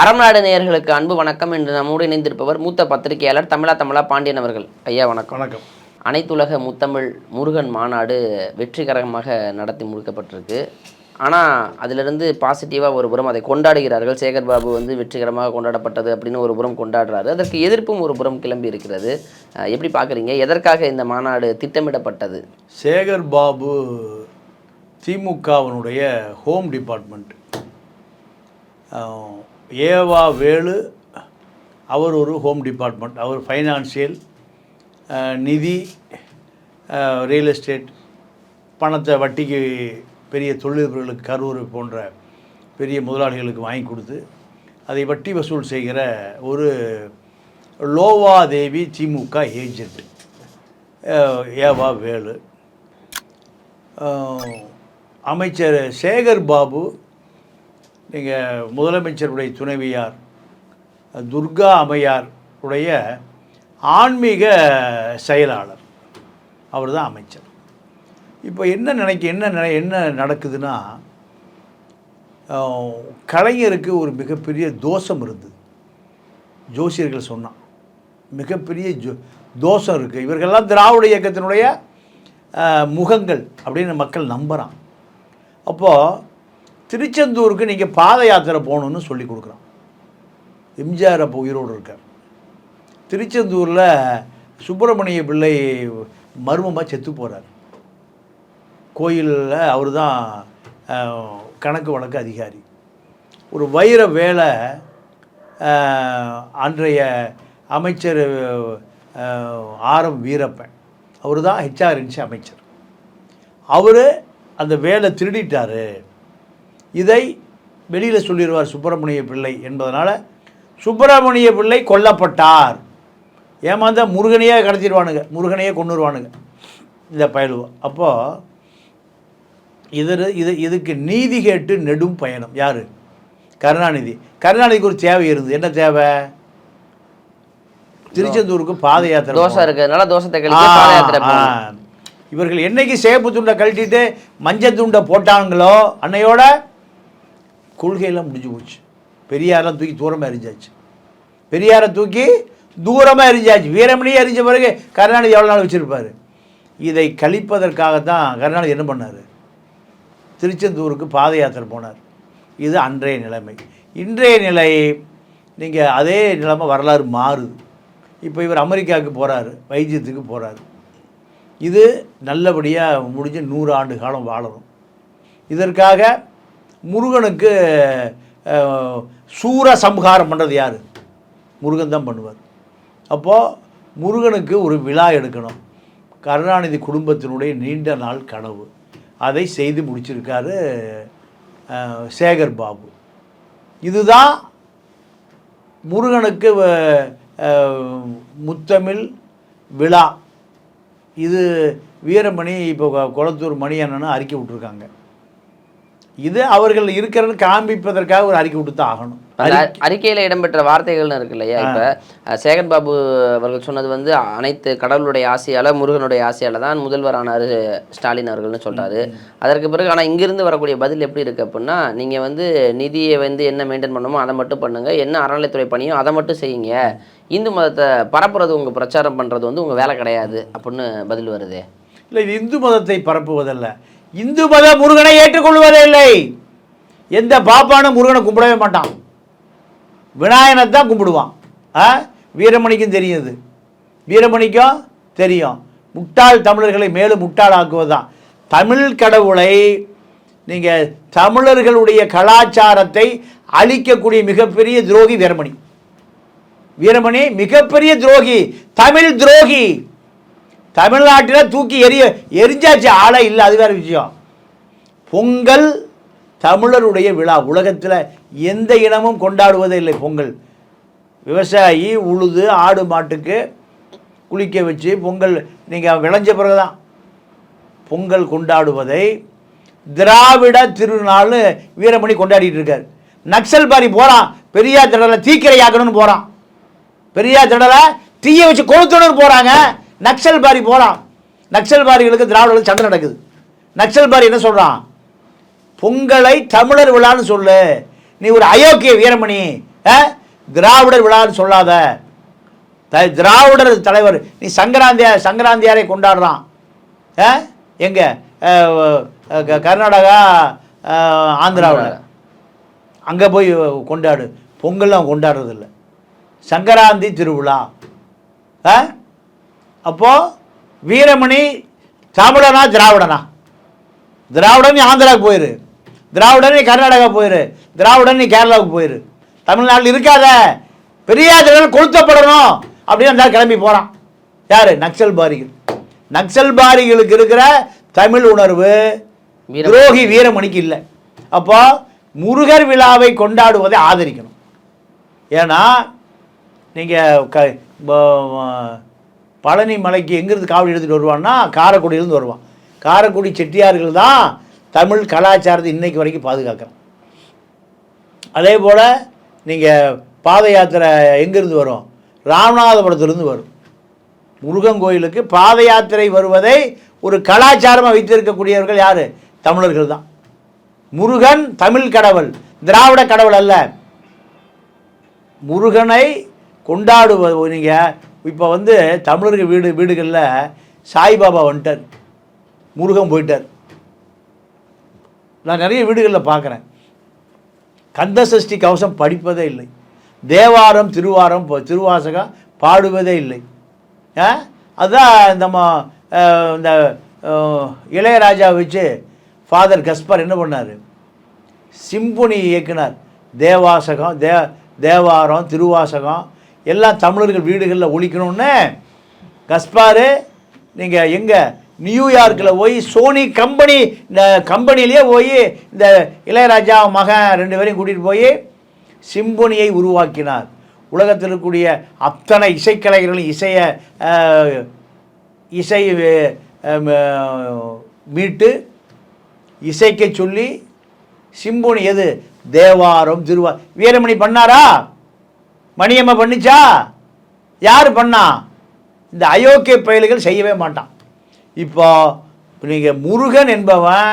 அறம்நாடு நேயர்களுக்கு அன்பு வணக்கம். என்று நம்மோடு இணைந்திருப்பவர் மூத்த பத்திரிகையாளர் தமிழா தமிழா பாண்டியன் அவர்கள். ஐயா வணக்கம். வணக்கம். அனைத்துலக முத்தமிழ் முருகன் மாநாடு வெற்றிகரமாக நடத்தி முடிக்கப்பட்டிருக்கு. ஆனால் அதிலிருந்து பாசிட்டிவாக ஒரு புறம் அதை கொண்டாடுகிறார்கள். சேகர் பாபு வந்து வெற்றிகரமாக கொண்டாடப்பட்டது அப்படின்னு ஒரு புறம் கொண்டாடுறாரு. அதற்கு எதிர்ப்பும் ஒரு புறம் கிளம்பி இருக்கிறது. எப்படி பார்க்குறீங்க? எதற்காக இந்த மாநாடு திட்டமிடப்பட்டது? சேகர் பாபு திமுகவினுடைய ஹோம் டிபார்ட்மெண்ட். ஏவா வேலு அவர் ஒரு ஹோம் டிபார்ட்மெண்ட் அவர் ஃபைனான்சியல் நிதி ரியல் எஸ்டேட் பணத்தை வட்டிக்கு பெரிய தொழிலதிபர்களுக்கு கரூர் போன்ற பெரிய முதலாளிகளுக்கு வாங்கி கொடுத்து அதை வட்டி வசூல் செய்கிற ஒரு லோவாதேவி திமுக ஏஜென்ட் ஏவா வேலு. அமைச்சர் சேகர் பாபு நீங்கள் முதலமைச்சருடைய துணைவியார் துர்கா அம்மையார் உடைய ஆன்மீக செயலாளர். அவர் தான் அமைச்சர். இப்போ என்ன நினைக்க என்ன நினை என்ன நடக்குதுன்னா கலைஞருக்கு ஒரு மிகப்பெரிய தோஷம் இருந்தது. ஜோசியர்கள் சொன்னான் மிகப்பெரிய ஜோ தோஷம் இருக்குது இவர்கள்லாம் திராவிட இயக்கத்தினுடைய முகங்கள் அப்படின்னு மக்கள் நம்புகிறான் அப்போது திருச்செந்தூருக்கு நீங்கள் பாத யாத்திரை போகணுன்னு சொல்லி கொடுக்குறான் எம்ஜிஆர் அப்போ உயிரோடு இருக்கார். திருச்செந்தூரில் சுப்பிரமணிய பிள்ளை மர்மமாக செத்து போகிறார் கோயிலில் அவர் தான் கணக்கு வழக்கு அதிகாரி. ஒரு வைர வேலை அன்றைய அமைச்சர் ஆர் எம் வீரப்பன். அவர் தான் ஹெச்ஆர்என்சி அமைச்சர். அவர் அந்த வேலை திருடிட்டார். இதை வெளியில் சொல்லிடுவார் சுப்பிரமணிய பிள்ளை என்பதனால் சுப்பிரமணிய பிள்ளை கொல்லப்பட்டார். ஏமாந்தா முருகனையே கடத்திடுவானுங்க. முருகனையே கொண்டுருவானுங்க இந்த பயலுவா. அப்போது இது இது இதுக்கு நீதி கேட்டு நெடும் பயணம். யார்? கருணாநிதி. கருணாநிதிக்கு ஒரு தேவை இருந்தது. என்ன தேவை? திருச்செந்தூருக்கு பாத யாத்திரை தோசை. இருக்கிறதுனால. போகணும். இவர்கள் என்னைக்கு சேப்பு துண்டை கழட்டிட்டு மஞ்சள் துண்டை போட்டாங்களோ அன்னையோட கொள்கையெல்லாம் முடிஞ்சு போச்சு. பெரியாரெல்லாம் தூக்கி தூரமாக எரிஞ்சாச்சு பெரியாரை தூக்கி தூரமாக எரிஞ்சாச்சு வீரமணியே எரிஞ்ச பிறகு கருணாநிதி எவ்வளோ நாள் வச்சுருப்பார்? இதை கழிப்பதற்காகத்தான் கருணாநிதி என்ன பண்ணார்? திருச்செந்தூருக்கு பாத யாத்திரை போனார். இது அன்றைய நிலைமை. இன்றைய நிலை நீங்கள் அதே நிலைமை வரலாறு மாறுது இப்போ இவர் அமெரிக்காவுக்கு போகிறாரு வைத்தியத்துக்கு போகிறாரு இது நல்லபடியாக முடிஞ்சு நூறு ஆண்டு காலம் வாழணும். இதற்காக முருகனுக்கு சூர சம்ஹாரம் பண்ணுறது யார்? முருகன் தான் பண்ணுவார். அப்போது முருகனுக்கு ஒரு விழா எடுக்கணும். கருணாநிதி குடும்பத்தினுடைய நீண்ட நாள் கனவு. அதை செய்து முடிச்சிருக்காரு சேகர் பாபு. இதுதான் முருகனுக்கு முத்தமிழ் விழா. இது வீரமணி இப்போ குளத்தூர் மணி அண்ணனும் அறிக்கை விட்டுருக்காங்க. இது அவர்கள் இருக்கிறன்னு காண்பிப்பதற்காக ஒரு அறிக்கை தான் ஆகணும். அறிக்கையில இடம்பெற்ற வார்த்தைகள்னு இருக்கு இல்லையா? இப்ப சேகர் பாபு அவர்கள் சொன்னது வந்து அனைத்து கடவுளுடைய ஆசையால முருகனுடைய ஆசையால தான் முதல்வர் ஆனாரு ஸ்டாலின் அவர்கள்னு சொல்றாரு. அதற்கு பிறகு ஆனா இங்கிருந்து வரக்கூடிய பதில் எப்படி இருக்கு அப்படின்னா நீங்க வந்து நிதியை வந்து என்ன மெயின்டைன் பண்ணணுமோ அதை மட்டும் பண்ணுங்க. என்ன அறநிலைத்துறை பணியோ அதை மட்டும் செய்யுங்க. இந்து மதத்தை பரப்புறது உங்க பிரச்சாரம் பண்றது வந்து உங்க வேலை கிடையாது அப்படின்னு பதில் வருதே. இல்லை இது இந்து மதத்தை பரப்புவதல்ல. இந்து மத முருகனை ஏற்றுக்கொள்வதே இல்லை எந்த பாப்பானும் முருகனை கும்பிடவே மாட்டான். விநாயகனை தான் கும்பிடுவான். ஆ? வீரமணிக்கும் தெரியுது. வீரமணிக்கும் தெரியும். முட்டாள் தமிழர்களை மேலும் முட்டாளாக்குவது தான் தமிழ் கடவுளை நீங்கள் தமிழர்களுடைய கலாச்சாரத்தை அழிக்கக்கூடிய மிகப்பெரிய துரோகி வீரமணி. வீரமணி மிகப்பெரிய துரோகி. தமிழ் துரோகி. தமிழ்நாட்டில் தூக்கி எரிய எரிஞ்சாச்சு. ஆளே இல்லை அது வேறு விஷயம். பொங்கல் தமிழருடைய விழா. உலகத்தில் எந்த இனமும் கொண்டாடுவதே இல்லை பொங்கல். விவசாயி உழுது ஆடு மாட்டுக்கு குளிக்க வச்சு பொங்கல் நீங்கள் விளைஞ்ச பிறகு தான் பொங்கல் கொண்டாடுவதை திராவிட திருநாள்னு வீரமணி கொண்டாடிட்டு இருக்கார். நக்சல் பாரி போகிறான் பெரியார் திடலை தீக்கிரையாக்கணும்னு போகிறான் பெரியார் திடலை தீயை வச்சு கொளுத்தணும்னு போகிறாங்க நக்சல் பாரி போகிறான் நக்சல் பாரிகளுக்கு திராவிடர்களுக்கு சண்டை நடக்குது. நக்சல் பாரி என்ன சொல்கிறான் பொங்கலை தமிழர் விழான்னு சொல்லு. நீ ஒரு அயோக்கிய வீரமணி? திராவிடர் விழான்னு சொல்லாத. த திராவிடர் தலைவர். நீ சங்கராந்தியா சங்கராந்தியாரை கொண்டாடுறான். எங்கே? கர்நாடகா ஆந்திராவில். அங்கே போய் கொண்டாடு. பொங்கல்லாம் கொண்டாடுறதில்ல. சங்கராந்தி திருவிழா. ஆ? அப்போது வீரமணி தமிழனா திராவிடனா? திராவிடன் நீ ஆந்திராவுக்கு போயிரு. திராவிடன் நீ கர்நாடகா போயிரு. திராவிடன் நீ கேரளாவுக்கு போயிரு. தமிழ்நாட்டில் இருக்காத. பெரியார் கொளுத்தப்படணும் அப்படின்னு அந்த கிளம்பி போகிறான் யார்? நக்சல் பாரிகள். நக்சல் பாரிகளுக்கு இருக்கிற தமிழ் உணர்வு. துரோகி வீரமணிக்கு இல்லை. அப்போ முருகர் விழாவை கொண்டாடுவதை ஆதரிக்கணும். ஏன்னா நீங்கள் க பழனி மலைக்கு எங்கேருந்து காவடி எடுத்துகிட்டு வருவான்னா காரைக்குடியிலேருந்து வருவான். காரைக்குடி செட்டியார்கள் தான் தமிழ் கலாச்சாரத்தை இன்றைக்கு வரைக்கும் பாதுகாக்கிறோம் அதே போல் நீங்கள் பாத யாத்திரை எங்கேருந்து வரும்? ராமநாதபுரத்துலேருந்து வரும். முருகன் கோயிலுக்கு பாத யாத்திரை வருவதை ஒரு கலாச்சாரமாக வைத்திருக்கக்கூடியவர்கள் யார்? தமிழர்கள் தான். முருகன் தமிழ் கடவுள் திராவிட கடவுள் அல்ல. முருகனை கொண்டாடுவது நீங்கள் இப்போ வந்து தமிழர்கள் வீடு வீடுகளில் சாய்பாபா வந்துட்டார். முருகன் போயிட்டார். நான் நிறைய வீடுகளில் பார்க்குறேன் கந்த சஷ்டி கவசம் படிப்பதே இல்லை. தேவாரம் திருவாரம் திருவாசகம் பாடுவதே இல்லை. ஆ? அதுதான் நம்ம இந்த இளையராஜா வச்சு ஃபாதர் கஸ்பர் என்ன பண்ணார்? சிம்பொனி இயக்குனார். தேவாசகம் தே தேவாரம் திருவாசகம் எல்லாம் தமிழர்கள் வீடுகளில் ஒழிக்கணும்னு. கஸ்பாரு நீங்கள் எங்கே? நியூயார்க்கில் போய் சோனி கம்பெனி இந்த கம்பெனிலேயே போய் இந்த இளையராஜா மகன் ரெண்டு பேரையும் கூட்டிகிட்டு போய் சிம்பொனியை உருவாக்கினார். உலகத்தில் இருக்கக்கூடிய அத்தனை இசைக்கலைஞர்களும் இசையை இசை மீட்டு இசைக்க சொல்லி சிம்பொனி எது? தேவாரம் திருவா வீரமணி பண்ணாரா? மணியம்ம பண்ணிச்சா? யார் பண்ணா? இந்த அயோக்கிய பயல்கள் செய்யவே மாட்டான். இப்போ நீங்கள் முருகன் என்பவன்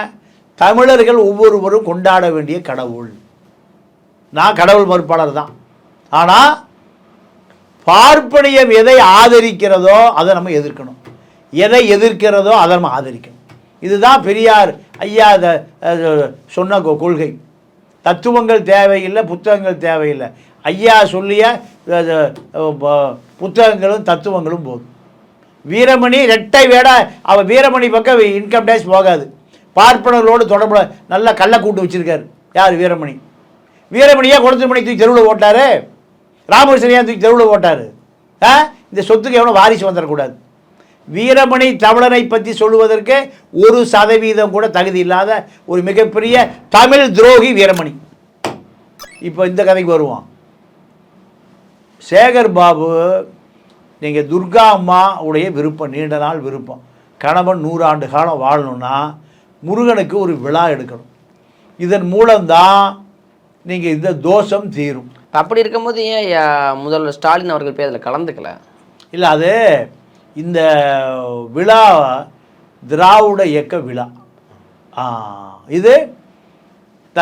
தமிழர்கள் ஒவ்வொருவரும் கொண்டாட வேண்டிய கடவுள். நான் கடவுள் மறுப்பாளர் தான். ஆனால் பார்ப்பனியம் எதை ஆதரிக்கிறதோ அதை நம்ம எதிர்க்கணும். எதை எதிர்க்கிறதோ அதை நம்ம ஆதரிக்கணும். இதுதான் பெரியார் ஐயா அதை சொன்ன கொள்கை. தத்துவங்கள் தேவையில்லை புத்தகங்கள் தேவையில்லை. ஐயா சொல்லிய புத்தகங்களும் தத்துவங்களும் போதும். வீரமணி ரெட்டை வேட அவள் வீரமணி பக்கம் இன்கம் டேக்ஸ் போகாது. பார்ப்பனர்களோடு தொடர்புல நல்ல கள்ள கூட்டு வச்சிருக்காரு. யார் வீரமணி? வீரமணியா கொடுத்து மணி தூக்கி தெருவில் ஓட்டாரு. ராமகிருஷ்ணன் தூக்கி தெருவில் ஓட்டாரு. ஆ? இந்த சொத்துக்கு எவ்வளோ வாரிசு வந்துடக்கூடாது வீரமணி தமிழனை பற்றி சொல்லுவதற்கு ஒரு சதவீதம் கூட தகுதி இல்லாத ஒரு மிகப்பெரிய தமிழ் துரோகி வீரமணி. இப்போ இந்த கதைக்கு வருவோம் சேகர் பாபு நீங்கள் துர்கா அம்மா உடைய விருப்பம் நீண்ட நாள் விருப்பம். கணவன் நூறாண்டு காலம் வாழணும்னா முருகனுக்கு ஒரு விழா எடுக்கணும். இதன் மூலம்தான் நீங்கள் இந்த தோஷம் தீரும். அப்படி இருக்கும்போது ஏன் முதல்வர் ஸ்டாலின் அவர்கள் போய் அதில் கலந்துக்கல? இல்லை அது இந்த விழா திராவிட இயக்க விழா. இது த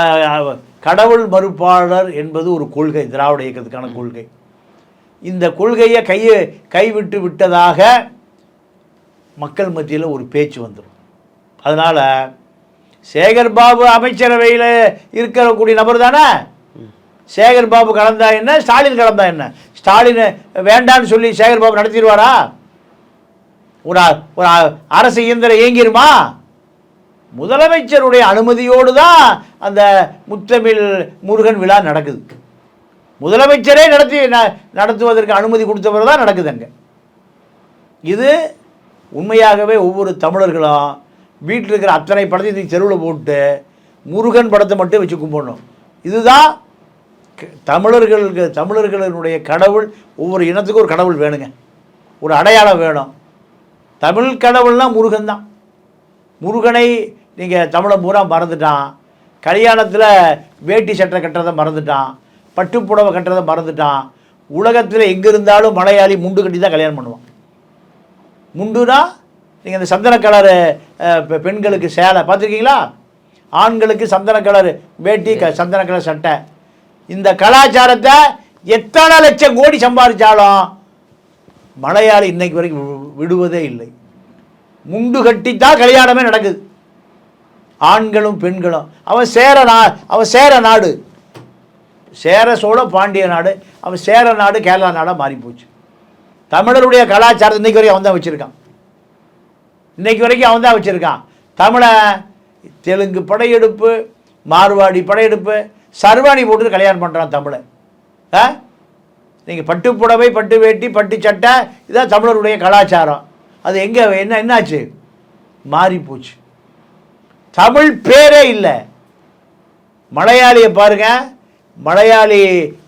கடவுள் மறுப்பாளர் என்பது ஒரு கொள்கை திராவிட இயக்கத்துக்கான கொள்கை. இந்த கொள்கையை கையை கைவிட்டு விட்டதாக மக்கள் மத்தியில் ஒரு பேச்சு வந்துடும் அதனால் சேகர் பாபு அமைச்சரவையில் இருக்கக்கூடிய நபர் தானே? சேகர் பாபு கலந்தா என்ன? ஸ்டாலின் கலந்தா என்ன? ஸ்டாலின் வேண்டான்னு சொல்லி சேகர் பாபு நடத்திடுவாரா? ஒரு ஒரு அரசு இயந்திரம் இயங்கிருமா? முதலமைச்சருடைய அனுமதியோடு தான் அந்த முத்தமிழ் முருகன் விழா நடக்குது. முதலமைச்சரே நடத்தி ந- நடத்துவதற்கு அனுமதி கொடுத்தவர் தான் நடக்குதுங்க. இது உண்மையாகவே ஒவ்வொரு தமிழர்களும் வீட்டில் இருக்கிற அத்தனை படத்தையும் தெருவில் போட்டு முருகன் படத்தை மட்டும் வச்சு கும்பிடணும். இதுதான் க- தமிழர்களுக்கு தமிழர்களினுடைய கடவுள் ஒவ்வொரு இனத்துக்கும் ஒரு கடவுள் வேணுங்க. ஒரு அடையாளம் வேணும். தமிழ் கடவுள்னால் முருகன் தான். முருகனை நீங்கள் தமிழை பூரா மறந்துட்டான். கல்யாணத்தில் வேட்டி சட்டை கட்டுறதை மறந்துட்டான். பட்டுப்புடவை கட்டுறதை மறந்துட்டான். உலகத்தில் எங்கே இருந்தாலும் மலையாளி முண்டு கட்டி தான் கல்யாணம் பண்ணுவான். முண்டுனா நீங்கள் இந்த சந்தன கலரு பெ- பெண்களுக்கு சேலை பார்த்துருக்கீங்களா? ஆண்களுக்கு சந்தன கலர் வேட்டி க சந்தன கலர் சட்டை. இந்த கலாச்சாரத்தை எத்தனை லட்சம் கோடி சம்பாதிச்சாலும் மலையாளி இன்னைக்கு வரைக்கும் வி- விடுவதே இல்லை. முண்டு கட்டித்தான் கல்யாணமே நடக்குது. ஆண்களும் பெண்களும். அவன் சேர நா அவன் சேர நாடு. சேர சோழ பாண்டிய நாடு அவன் சேர நாடு கேரளா நாடாக மாறிப்போச்சு. தமிழருடைய கலாச்சாரத்தை இன்னைக்கு வரைக்கும் அவன் தான் வச்சுருக்கான். இன்றைக்கி வரைக்கும் அவன் தான் வச்சுருக்கான். தமிழை தெலுங்கு படையெடுப்பு மார்வாடி படையெடுப்பு சர்வாணி போட்டு கல்யாணம் பண்ணுறான் தமிழை. ஆ? நீங்கள் பட்டு புடவை பட்டு வேட்டி பட்டு சட்டை இதான் தமிழருடைய கலாச்சாரம். அது எங்கே என்ன என்னாச்சு? மாறி போச்சு தமிழ் பேரே இல்லை. மலையாளியை பாருங்கள் மலையாளி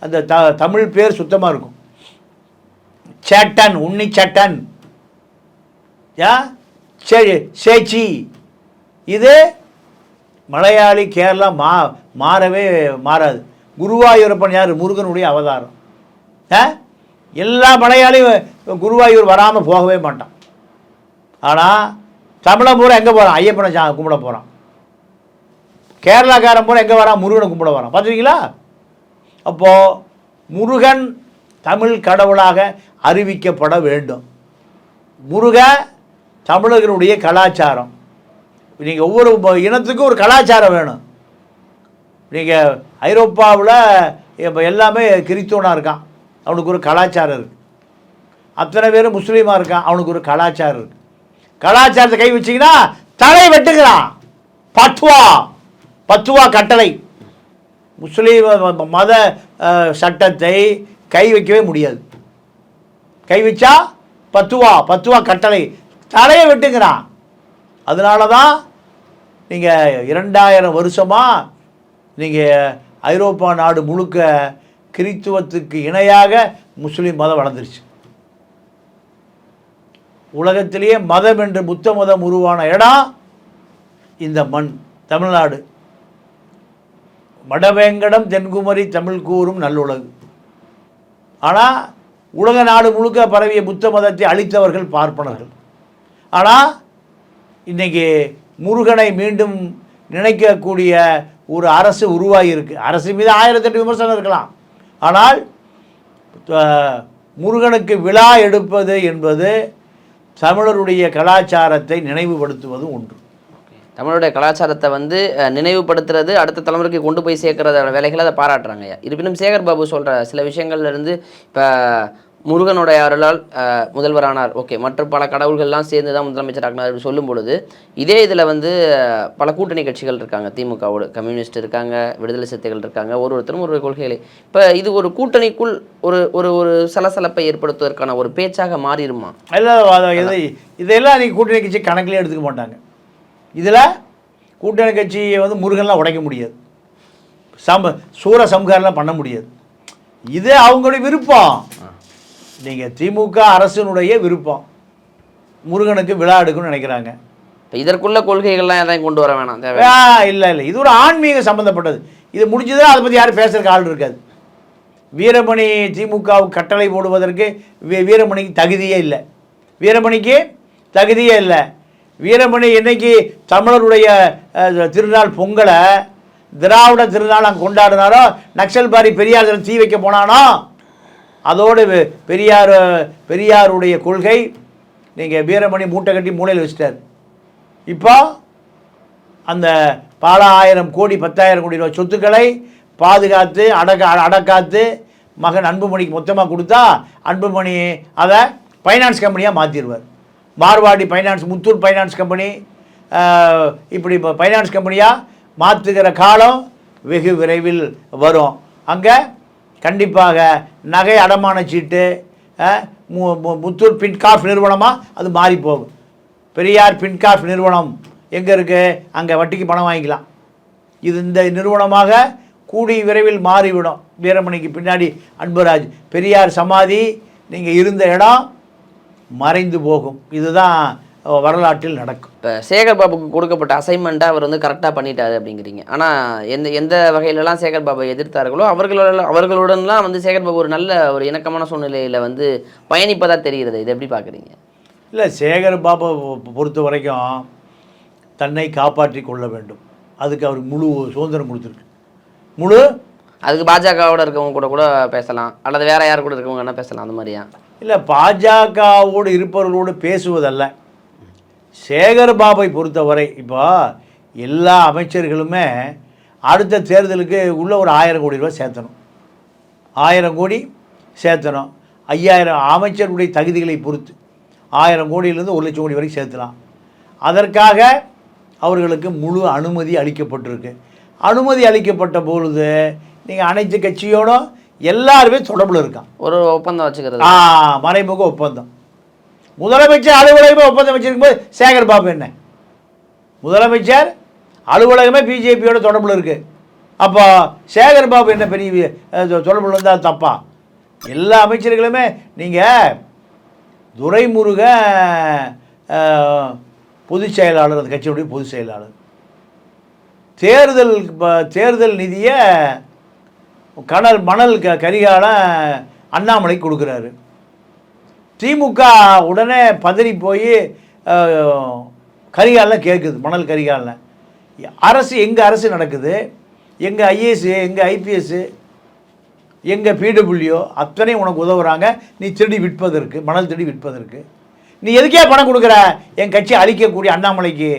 அந்த த தமிழ் பேர் சுத்தமாக இருக்கும். சேட்டன் உன்னி சட்டன். யா? சே சேச்சி. இது மலையாளி கேரளா மா மாறவே மாறாது. குருவாயூரப்பன் யார்? முருகனுடைய அவதாரம். ஆ எல்லா மலையாளியும் குருவாயூர் வராமல் போகவே மாட்டான். ஆனால் தமிழை பூரா எங்கே போகிறான் ஐயப்பனை சா கும்பிட போகிறான் கேரளாக்காரன் பூரா எங்கே வரான்? முருகனை கும்பிட வரான். பார்த்துருக்கீங்களா அப்போது முருகன் தமிழ் கடவுளாக அறிவிக்கப்பட வேண்டும். முருக தமிழர்களுடைய கலாச்சாரம். நீங்கள் ஒவ்வொரு இனத்துக்கும் ஒரு கலாச்சாரம் வேணும். நீங்கள் ஐரோப்பாவில் இப்போ எல்லாமே கிறிஸ்துவனாக இருக்கான். அவனுக்கு ஒரு கலாச்சாரம் இருக்குது அத்தனை பேரும் முஸ்லீமாக இருக்கான். அவனுக்கு ஒரு கலாச்சாரம் இருக்குது கலாச்சாரத்தை கை வச்சிங்கன்னா தலை வெட்டுக்கிறான் பத்துவா பத்துவா கட்டளை. முஸ்லீம் மத சட்டத்தை கை வைக்கவே முடியாது. கை வச்சா பத்துவா பத்துவா கட்டளை. தலையை வெட்டுங்கிறான். அதனால தான் நீங்கள் இரண்டாயிரம் வருஷமாக நீங்கள் ஐரோப்பா நாடு முழுக்க கிறித்துவத்துக்கு இணையாக முஸ்லீம் மதம் வளர்ந்துருச்சு. உலகத்திலேயே மதம் என்று புத்த மதம் உருவான இடம் இந்த மண் தமிழ்நாடு. வடவேங்கடம் தென்குமரி தமிழ் கூறும் நல்லுலகு. ஆனால் உலக நாடு முழுக்க பரவிய புத்த மதத்தை அழித்தவர்கள் பார்ப்பனர்கள். ஆனால் இன்னைக்கு முருகனை மீண்டும் நினைக்கக்கூடிய ஒரு அரசு உருவாகியிருக்கு. அரசு மீது ஆயிரத்தெட்டு விமர்சனம் இருக்கலாம். ஆனால் முருகனுக்கு விழா எடுப்பது என்பது தமிழருடைய கலாச்சாரத்தை நினைவுபடுத்துவது ஒன்று. தமிழுடைய கலாச்சாரத்தை வந்து நினைவுபடுத்துறது அடுத்த தலைமுறைக்கு கொண்டு போய் சேர்க்கறத வேலைகளை அதை பாராட்டுறாங்க ஐயா. இருப்பினும் சேகர் பாபு சொல்கிற சில விஷயங்கள்லேருந்து இப்போ முருகனுடைய அருளால் முதல்வரானார். ஓகே மற்ற பல கடவுள்கள்லாம் சேர்ந்து தான் முதலமைச்சர் ஆகினார் அப்படின்னு சொல்லும் பொழுது இதே இதில் வந்து பல கூட்டணி கட்சிகள் இருக்காங்க. திமுகவோடு கம்யூனிஸ்ட் இருக்காங்க விடுதலை சிறுத்தைகள் இருக்காங்க ஒரு ஒருத்தரும் ஒரு கொள்கைகளை இப்போ இது ஒரு கூட்டணிக்குள் ஒரு ஒரு ஒரு சலசலப்பை ஏற்படுத்துவதற்கான ஒரு பேச்சாக மாறிடுமா இதை இதெல்லாம் நீங்கள் கூட்டணி கட்சி கணக்கிலே எடுத்துக்க மாட்டாங்க. இதில் கூட்டணி கட்சியை வந்து முருகன்லாம் உடைக்க முடியாது. சம சூர சம்ஹாரம்லாம் பண்ண முடியாது. இது அவங்களுடைய விருப்பம். நீங்கள் திமுக அரசினுடைய விருப்பம். முருகனுக்கு விழா எடுக்கணும்னு நினைக்கிறாங்க. இப்போ இதற்குள்ள கொள்கைகள்லாம் எதையும் கொண்டு வர வேணாம். தேவை இல்லை. இல்லை இது ஒரு ஆன்மீக சம்மந்தப்பட்டது இது முடிஞ்சதுன்னா அதை பற்றி யாரும் பேசுறதுக்கு ஆள் இருக்காது. வீரமணி திமுகவுக்கு கட்டளை போடுவதற்கு வீ- வீரமணிக்கு தகுதியே இல்லை. வீரமணிக்கு தகுதியே இல்லை. வீரமணி இன்னைக்கு தமிழருடைய திருநாள் பொங்கலை திராவிட திருநாள் அங்கே கொண்டாடினாரோ நக்சல்பாரி பெரியார் தீ வைக்க போனானோ அதோடு பெரியார் பெரியாருடைய கொள்கை நீங்கள் வீரமணி மூட்டை கட்டி மூலையில் வச்சிட்டார். இப்போ அந்த பல ஆயிரம் கோடி பத்தாயிரம் கோடி ரூபாய் சொத்துக்களை பாதுகாத்து அடக்க அடக்காத்து மகன் அன்புமணிக்கு மொத்தமாக கொடுத்தா அன்புமணி அதை ஃபைனான்ஸ் கம்பெனியாக மாற்றிடுவார் Marwadi finance Muthoot finance company இப்படி இப்போ ஃபைனான்ஸ் கம்பெனியாக மாற்றுகிற காலம் வெகு விரைவில் வரும். அங்கே கண்டிப்பாக நகை அடமான சீட்டு மு- முத்தூர் பின்காஃப் நிறுவனமாக அது மாறி போகும். பெரியார் பின்காஃப் நிறுவனம் எங்கே இருக்குது அங்கே வட்டிக்கு பணம் வாங்கிக்கலாம். இது இந்த நிறுவனமாக கூடி விரைவில் மாறிவிடும். வீரமணிக்கு பின்னாடி அன்பராஜ் பெரியார் சமாதி நீங்கள் இருந்த இடம் மறைந்து போகும். இதுதான் வரலாற்றில் நடக்கும். இப்போ சேகர் பாபுக்கு கொடுக்கப்பட்ட அசைன்மெண்ட்டை அவர் வந்து கரெக்டாக பண்ணிட்டாரு அப்படிங்கிறீங்க. ஆனால் எந்த எந்த வகையிலலாம் சேகர் பாபு எதிர்த்தார்களோ அவர்களோட அவர்களுடன்லாம் வந்து சேகர் பாபு ஒரு நல்ல ஒரு இணக்கமான சூழ்நிலையில் வந்து பயணிப்பதா தெரிகிறது. இது எப்படி பார்க்குறீங்க? இல்லை சேகர் பாபு பொறுத்த வரைக்கும் தன்னை காப்பாற்றி கொள்ள வேண்டும். அதுக்கு அவருக்கு முழு சுதந்திரம் கொடுத்துருக்கு. முழு அதுக்கு பாஜகவோட இருக்கவங்க கூட கூட பேசலாம். அல்லது வேற யார் கூட இருக்கவங்க என்ன பேசலாம் அந்த மாதிரியா? இல்லை பாஜகவோடு இருப்பவர்களோடு பேசுவதல்ல. சேகர் பாபை பொறுத்தவரை இப்போ எல்லா அமைச்சர்களுமே அடுத்த தேர்தலுக்கு உள்ள ஒரு ஆயிரம் கோடி ரூபா சேர்த்தணும். ஆயிரம் கோடி சேர்த்தணும். ஐயாயிரம் அமைச்சருடைய தகுதிகளை பொறுத்து ஆயிரம் கோடியிலேருந்து ஒரு லட்சம் கோடி வரைக்கும் சேர்த்தலாம். அதற்காக அவர்களுக்கு முழு அனுமதி அளிக்கப்பட்டிருக்கு. அனுமதி அளிக்கப்பட்ட பொழுது நீங்கள் அனைத்து கட்சியோடும் எல்லாருமே தொடர்பில் இருக்கான். ஒரு ஒப்பந்தம் வச்சுக்கிறது. ஆ மறைமுக ஒப்பந்தம். முதலமைச்சர் அலுவலகமே ஒப்பந்தம் வச்சிருக்கும் போது சேகர் பாபு என்ன? முதலமைச்சர் அலுவலகமே பிஜேபியோட தொடர்பில் இருக்கு. அப்போ சேகர் பாபு என்ன பெரிய தொடர்பில் இருந்தால் தப்பா? எல்லா அமைச்சர்களுமே நீங்கள் துரைமுருக பொதுச் செயலாளர் அந்த கட்சியினுடைய பொதுச் செயலாளர். தேர்தல் தேர்தல் நிதியை கடல் மணல் க கரிகாலம் அண்ணாமலை கொடுக்குறாரு. திமுக உடனே பதறி போய் கரிகாலில் கேட்குது மணல் கரிகாலில். அரசு எங்கள் அரசு நடக்குது? எங்கள் ஐஏஎஸ் எங்கள் ஐபிஎஸ்ஸு எங்கள் பிடபிள்யூ அத்தனையும் உனக்கு உதவுறாங்க. நீ திருடி விற்பதற்கு மணல் திருடி விற்பதற்கு. நீ எதுக்கே பணம் கொடுக்குற? என் கட்சி அழிக்கக்கூடிய அண்ணாமலைக்கு.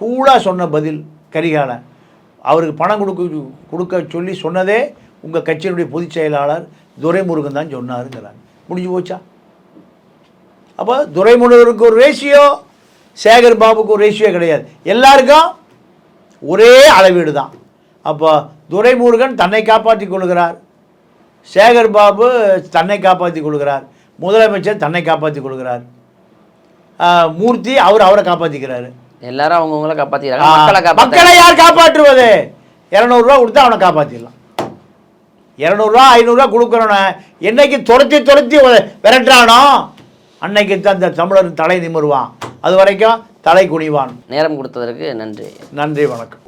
கூலாக சொன்ன பதில் கரிகாலன் அவருக்கு பணம் கொடுக்க கொடுக்க சொல்லி சொன்னதே உங்கள் கட்சியினுடைய பொதுச் செயலாளர் துரைமுருகன் தான் சொன்னாருங்கிறாங்க முடிஞ்சு போச்சா? அப்போ துரைமுருகனுக்கு ஒரு ரேஷியோ சேகர் பாபுக்கு ஒரு ரேஷியோ கிடையாது. எல்லாருக்கும் ஒரே அளவீடு தான். அப்போ துரைமுருகன் தன்னை காப்பாற்றி கொள்கிறார். சேகர் பாபு தன்னை காப்பாற்றிக் கொள்கிறார். முதலமைச்சர் தன்னை காப்பாற்றி கொள்கிறார். மூர்த்தி அவர் அவரை காப்பாற்றிக்கிறாரு எல்லாரும் அவங்கவுங்கள ஆ, காப்பாத்திக்கிறாங்க. மக்களை காப்பாத்த மக்களை யார் காப்பாற்றுவது? இரநூறுவா கொடுத்தா அவனை காப்பாற்றிடலாம் இரநூறுவா ஐநூறுரூவா கொடுக்குறவன என்னைக்கு துரத்தி துரத்தி விரட்டுறானோ அன்னைக்கு தான் இந்த தமிழர் தலை நிமிருவான். அது வரைக்கும் தலை குனிவான். நேரம் கொடுத்ததற்கு நன்றி. நன்றி வணக்கம்.